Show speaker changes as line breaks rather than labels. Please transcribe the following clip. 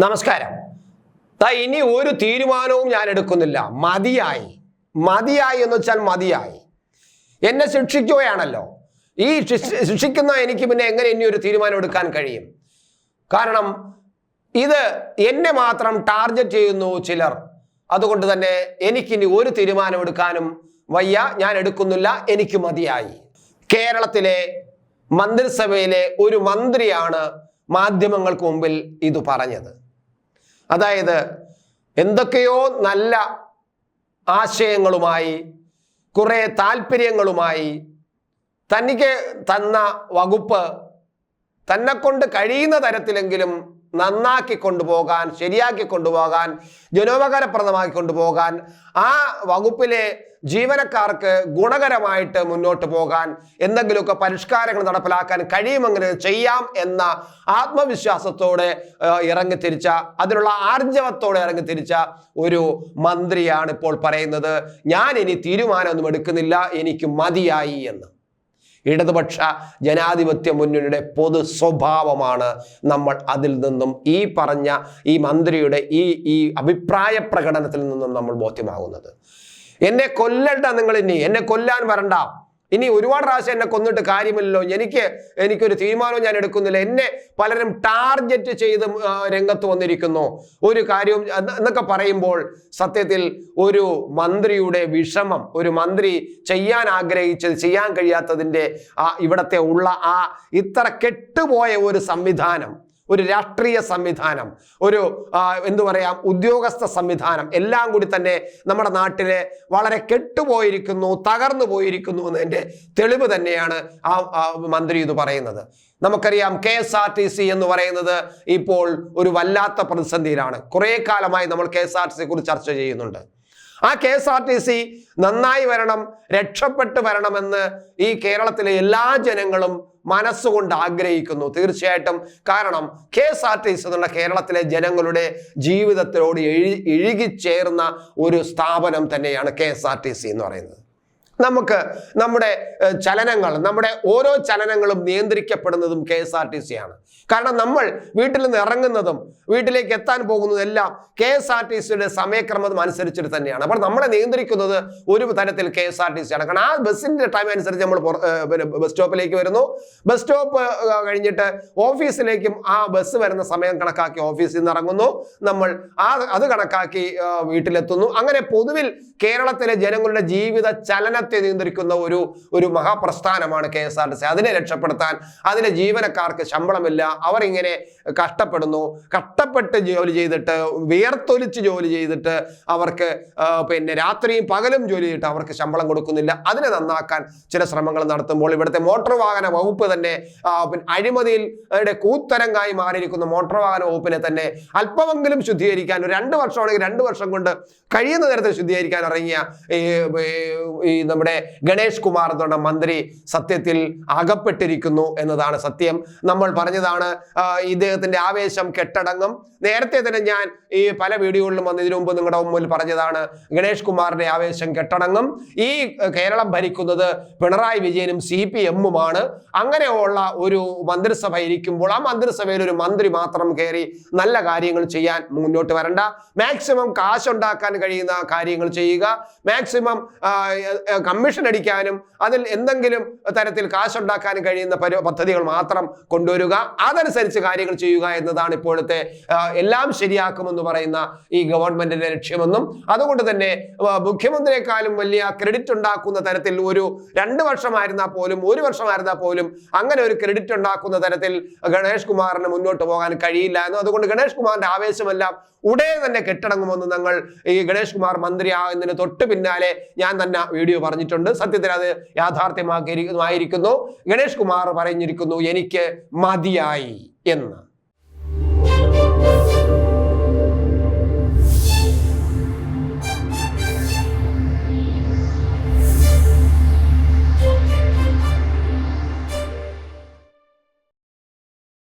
നമസ്കാരം. ഇനി ഒരു തീരുമാനവും ഞാൻ എടുക്കുന്നില്ല. മതിയായി. മതിയായി എന്ന് വെച്ചാൽ മതിയായി. എന്നെ ശിക്ഷിക്കുകയാണല്ലോ. ഈ ശിക്ഷ- ശിക്ഷിക്കുന്ന എനിക്ക് പിന്നെ എങ്ങനെ ഇനി ഒരു തീരുമാനം എടുക്കാൻ കഴിയും? കാരണം ഇത് എന്നെ മാത്രം ടാർഗറ്റ് ചെയ്യുന്നു ചിലർ. അതുകൊണ്ട് തന്നെ എനിക്കിനി ഒരു തീരുമാനം എടുക്കാനും വയ്യ. ഞാൻ എടുക്കുന്നില്ല. എനിക്ക് മതിയായി. കേരളത്തിലെ മന്ത്രിസഭയിലെ ഒരു മന്ത്രിയാണ് മാധ്യമങ്ങൾക്ക് മുമ്പിൽ ഇത് പറഞ്ഞത്. അതായത് എന്തൊക്കെയോ നല്ല ആശയങ്ങളുമായി കുറേ താല്പര്യങ്ങളുമായി തനിക്ക് തന്ന വകുപ്പ് തന്നെ കൊണ്ട് കഴിയുന്ന തരത്തിലെങ്കിലും നന്നാക്കി കൊണ്ടുപോകാൻ ശരിയാക്കി കൊണ്ടുപോകാൻ ജനോപകാരപ്രദമാക്കി കൊണ്ടുപോകാൻ ആ വകുപ്പിലെ ജീവനക്കാർക്ക് ഗുണകരമായിട്ട് മുന്നോട്ട് പോകാൻ എന്തെങ്കിലുമൊക്കെ പരിഷ്കാരങ്ങൾ നടപ്പിലാക്കാൻ കഴിയുമെങ്കിൽ ചെയ്യാം എന്ന ആത്മവിശ്വാസത്തോടെ ഇറങ്ങി ഇറങ്ങിത്തിരിച്ച അതിനുള്ള ആർജവത്തോടെ ഇറങ്ങിത്തിരിച്ച ഒരു മന്ത്രിയാണ് ഇപ്പോൾ പറയുന്നത്. ഞാൻ ഇനി തീരുമാനമൊന്നും എടുക്കുന്നില്ല എനിക്ക് മതിയായി എന്ന്. ഇടതുപക്ഷ ജനാധിപത്യ മുന്നണിയുടെ പൊതു സ്വഭാവമാണ് നമ്മൾ അതിൽ നിന്നും ഈ പറഞ്ഞ ഈ മന്ത്രിയുടെ ഈ ഈ അഭിപ്രായ പ്രകടനത്തിൽ നിന്നും നമ്മൾ ബോധ്യമാകുന്നത്. എന്നെ കൊല്ലണ്ട നിങ്ങൾ ഇനി എന്നെ കൊല്ലാൻ വരണ്ട. ഇനി ഒരുപാട് പ്രാവശ്യം എന്നെ കൊന്നിട്ട് കാര്യമില്ലല്ലോ. എനിക്ക് എനിക്കൊരു തീരുമാനവും ഞാൻ എടുക്കുന്നില്ല. എന്നെ പലരും ടാർഗറ്റ് ചെയ്ത് രംഗത്ത് വന്നിരിക്കുന്നു. ഒരു കാര്യവും എന്നൊക്കെ പറയുമ്പോൾ സത്യത്തിൽ ഒരു മന്ത്രിയുടെ വിഷമം ഒരു മന്ത്രി ചെയ്യാൻ ആഗ്രഹിച്ചത് ചെയ്യാൻ കഴിയാത്തതിന്റെ ആ ഇവിടത്തെ ഉള്ള ആ ഇത്ര കെട്ടുപോയ ഒരു സംവിധാനം ഒരു രാഷ്ട്രീയ സംവിധാനം ഒരു എന്തു പറയാം ഉദ്യോഗസ്ഥ സംവിധാനം എല്ലാം കൂടി തന്നെ നമ്മുടെ നാട്ടിലെ വളരെ കെട്ടുപോയിരിക്കുന്നു തകർന്നു പോയിരിക്കുന്നു എന്നതിന്റെ തെളിവ് തന്നെയാണ് ആ മന്ത്രി ഇത് പറയുന്നത്. നമുക്കറിയാം K S R T C എന്ന് പറയുന്നത് ഇപ്പോൾ ഒരു വല്ലാത്ത പ്രതിസന്ധിയിലാണ്. കുറേ കാലമായി നമ്മൾ കെ എസ് ആർ ടി സിയെ കുറിച്ച് ചർച്ച ചെയ്യുന്നുണ്ട്. ആ K S R T C നന്നായി വരണം രക്ഷപ്പെട്ട് വരണമെന്ന് ഈ കേരളത്തിലെ എല്ലാ ജനങ്ങളും മനസ്സുകൊണ്ട് ആഗ്രഹിക്കുന്നു. തീർച്ചയായിട്ടും കാരണം K S R T C എന്നുള്ള കേരളത്തിലെ ജനങ്ങളുടെ ജീവിതത്തിലോട് എഴുകി ഇഴുകിച്ചേർന്ന ഒരു സ്ഥാപനം തന്നെയാണ് K S R T C എന്ന് പറയുന്നത്. നമുക്ക് നമ്മുടെ ചലനങ്ങൾ നമ്മുടെ ഓരോ ചലനങ്ങളും നിയന്ത്രിക്കപ്പെടുന്നതും K S R T C ആണ്. കാരണം നമ്മൾ വീട്ടിൽ നിന്ന് ഇറങ്ങുന്നതും വീട്ടിലേക്ക് എത്താൻ പോകുന്നതും എല്ലാം കെ എസ് ആർ ടി സിയുടെ സമയക്രമം അനുസരിച്ചിട്ട് തന്നെയാണ്. അപ്പോൾ നമ്മളെ നിയന്ത്രിക്കുന്നത് ഒരു തരത്തിൽ K S R T C ആണ്. കാരണം ആ ബസ്സിന്റെ ടൈം അനുസരിച്ച് നമ്മൾ ബസ് സ്റ്റോപ്പിലേക്ക് വരുന്നു. ബസ് സ്റ്റോപ്പ് കഴിഞ്ഞിട്ട് ഓഫീസിലേക്കും ആ ബസ് വരുന്ന സമയം കണക്കാക്കി ഓഫീസിൽ നിന്ന് ഇറങ്ങുന്നു. നമ്മൾ ആ അത് കണക്കാക്കി വീട്ടിലെത്തുന്നു. അങ്ങനെ പൊതുവിൽ കേരളത്തിലെ ജനങ്ങളുടെ ജീവിത ചലനത്തെ നിയന്ത്രിക്കുന്ന ഒരു ഒരു മഹാപ്രസ്ഥാനമാണ് K S R T C. അതിനെ രക്ഷപ്പെടുത്താൻ അതിലെ ജീവനക്കാർക്ക് ശമ്പളമില്ല. അവരിങ്ങനെ കഷ്ടപ്പെടുന്നു. കഷ്ടപ്പെട്ട് ജോലി ചെയ്തിട്ട് വിയർത്തൊലിച്ച് ജോലി ചെയ്തിട്ട് അവർക്ക് പിന്നെ രാത്രിയും പകലും ജോലി ചെയ്തിട്ട് അവർക്ക് ശമ്പളം കൊടുക്കുന്നില്ല. അതിനെ നന്നാക്കാൻ ചില ശ്രമങ്ങൾ നടത്തുമ്പോൾ ഇവിടുത്തെ മോട്ടോർ വാഹന വകുപ്പ് തന്നെ അഴിമതിയിൽ കൂത്തരങ്ങായി മാറിയിരിക്കുന്ന മോട്ടോർ വാഹന വകുപ്പിനെ തന്നെ അല്പമെങ്കിലും ശുദ്ധീകരിക്കാൻ ഒരു രണ്ട് വർഷമാണെങ്കിൽ രണ്ട് വർഷം കൊണ്ട് കഴിയുന്ന തരത്തിൽ ശുദ്ധീകരിക്കാൻ ഇറങ്ങിയ ഈ നമ്മുടെ ഗണേഷ് കുമാർ എന്ന് പറഞ്ഞ മന്ത്രി സത്യത്തിൽ അകപ്പെട്ടിരിക്കുന്നു എന്നതാണ് സത്യം. നമ്മൾ പറഞ്ഞതാണ് ഇദ്ദേഹത്തിന്റെ ആവേശം കെട്ടടങ്ങും. നേരത്തെ തന്നെ ഞാൻ ഈ പല വീഡിയോകളിലും വന്നതിന് മുമ്പ് നിങ്ങളുടെ മുമ്പിൽ പറഞ്ഞതാണ് ഗണേഷ് കുമാറിന്റെ ആവേശം കെട്ടടങ്ങും. ഈ കേരളം ഭരിക്കുന്നത് പിണറായി വിജയനും സി പി എമ്മുമാണ്. അങ്ങനെയുള്ള ഒരു മന്ത്രിസഭ ഇരിക്കുമ്പോൾ ആ മന്ത്രിസഭയിൽ ഒരു മന്ത്രി മാത്രം കയറി നല്ല കാര്യങ്ങൾ ചെയ്യാൻ മുന്നോട്ട് വരണ്ട. മാക്സിമം കാശുണ്ടാക്കാൻ കഴിയുന്ന കാര്യങ്ങൾ ചെയ്യുക. മാക്സിമം കമ്മീഷൻ അടിക്കാനും അതിൽ എന്തെങ്കിലും തരത്തിൽ കാശുണ്ടാക്കാനും കഴിയുന്ന പദ്ധതികൾ മാത്രം കൊണ്ടുവരിക അതനുസരിച്ച് കാര്യങ്ങൾ ചെയ്യുക എന്നതാണ് ഇപ്പോഴത്തെ എല്ലാം ശരിയാക്കുമെന്ന് പറയുന്ന ഈ ഗവൺമെന്റിന്റെ ലക്ഷ്യമെന്നും അതുകൊണ്ട് തന്നെ മുഖ്യമന്ത്രിയെക്കാളും വലിയ ക്രെഡിറ്റ് ഉണ്ടാക്കുന്ന തരത്തിൽ ഒരു രണ്ട് വർഷമായിരുന്നാൽ പോലും ഒരു വർഷമായിരുന്നാൽ പോലും അങ്ങനെ ഒരു ക്രെഡിറ്റ് ഉണ്ടാക്കുന്ന തരത്തിൽ ഗണേഷ് കുമാറിന് മുന്നോട്ട് പോകാൻ കഴിയില്ല എന്നും. അതുകൊണ്ട് ഗണേഷ് കുമാറിന്റെ ആവേശമെല്ലാം ഉടനെ തന്നെ കെട്ടടങ്ങുമെന്ന് ഞങ്ങൾ ഈ ഗണേഷ് കുമാർ മന്ത്രിയാകുന്നതിന് തൊട്ട് പിന്നാലെ ഞാൻ തന്നെ വീഡിയോ പറഞ്ഞിട്ടുണ്ട്. സത്യത്തിൽ അത് യാഥാർത്ഥ്യമാക്കിയിരിക്കുന്നു. ഗണേഷ് കുമാർ പറഞ്ഞിരിക്കുന്നു എനിക്ക് മതിയായി എന്ന്.